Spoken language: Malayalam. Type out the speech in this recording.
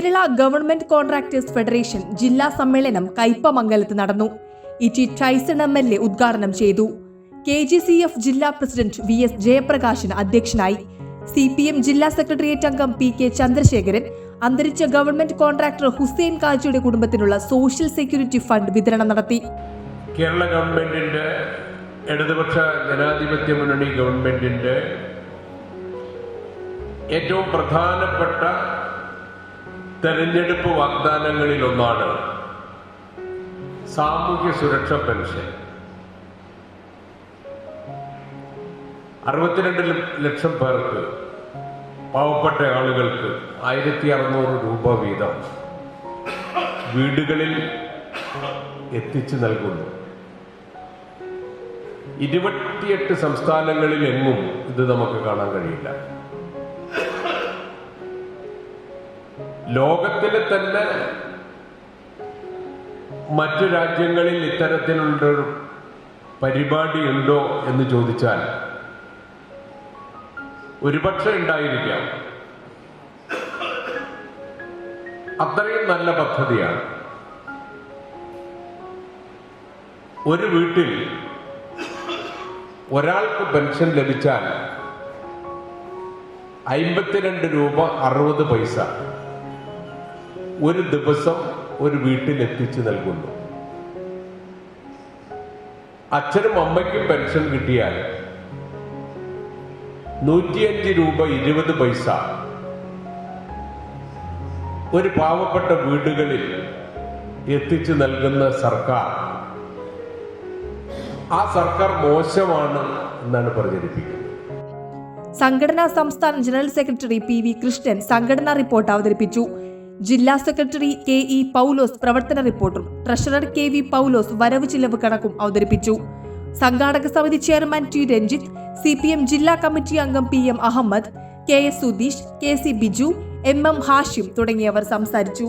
കേരള ഗവൺമെന്റ് കോൺട്രാക്ടേഴ്സ് ഫെഡറേഷൻ ജില്ലാ സമ്മേളനം കയ്പമംഗലത്ത് നടന്നു. ET Taison M L A ഉദ്ഘാടനം ചെയ്തു. കെ ജി സി എഫ് ജില്ലാ പ്രസിഡന്റ് വി എസ് ജയപ്രകാശൻ അധ്യക്ഷനായി. സി പി എം ജില്ലാ സെക്രട്ടേറിയറ്റ് അംഗം പി കെ ചന്ദ്രശേഖരൻ അന്തരിച്ച ഗവൺമെന്റ് കോൺട്രാക്ടർ ഹുസൈൻ കാജിയുടെ കുടുംബത്തിനുള്ള സോഷ്യൽ സെക്യൂരിറ്റി ഫണ്ട് വിതരണം നടത്തി. കേരള ഗവൺമെന്റിന്റെ ഇടതുപക്ഷ ജനാധിപത്യ മുന്നണി ഗവൺമെന്റിന്റെ ഏറ്റവും പ്രധാനപ്പെട്ട തെരഞ്ഞെടുപ്പ് വാഗ്ദാനങ്ങളിൽ ഒന്നാണ് സാമൂഹ്യ സുരക്ഷ പെൻഷൻ. അറുപത്തിരണ്ട് ലക്ഷം പേർക്ക് പാവപ്പെട്ട ആളുകൾക്ക് ആയിരത്തി അറുന്നൂറ് രൂപ വീതം വീടുകളിൽ എത്തിച്ചു നൽകുന്നു. ഇരുപത്തിയെട്ട് സംസ്ഥാനങ്ങളിൽ എങ്ങും ഇത് നമുക്ക് കാണാൻ കഴിയില്ല. ലോകത്തിലെ തന്നെ മറ്റു രാജ്യങ്ങളിൽ ഇത്തരത്തിലുള്ളൊരു പരിപാടി ഉണ്ടോ എന്ന് ചോദിച്ചാൽ ഒരുപക്ഷെ ഉണ്ടായിരിക്കാം. അത്രയും നല്ല പദ്ധതിയാണ്. ഒരു വീട്ടിൽ ഒരാൾക്ക് പെൻഷൻ ലഭിച്ചാൽ അമ്പത്തിരണ്ട് രൂപ അറുപത് പൈസ. ഒരു ദിവസം ഒരു വീട്ടിൽ എത്തിച്ചു നൽകുന്നു. അച്ഛനും അമ്മയ്ക്കും പെൻഷൻ കിട്ടിയാൽ നൂറ്റിയഞ്ച് രൂപ ഇരുപത് പൈസ. ഒരു പാവപ്പെട്ട വീടുകളിൽ എത്തിച്ചു നൽകുന്ന സർക്കാർ. ആ സർക്കാർ മോശമാണ് എന്നാണ് പ്രചരിപ്പിക്കുന്നത് സംഘടനാ സംസ്ഥാന general secretary P V Krishnan സംഘടനാ റിപ്പോർട്ട് അവതരിപ്പിച്ചു. ജില്ലാ സെക്രട്ടറി കെ ഇ പൗലോസ് പ്രവർത്തന റിപ്പോർട്ടും ട്രഷറർ കെ വി പൗലോസ് വരവ് ചിലവ് കണക്കും അവതരിപ്പിച്ചു. സംഘാടക സമിതി chairman T Ranjith C P M ജില്ലാ കമ്മിറ്റി അംഗം P M Ahammed K S Sudheesh K C Biju M M Hashim തുടങ്ങിയവർ സംസാരിച്ചു.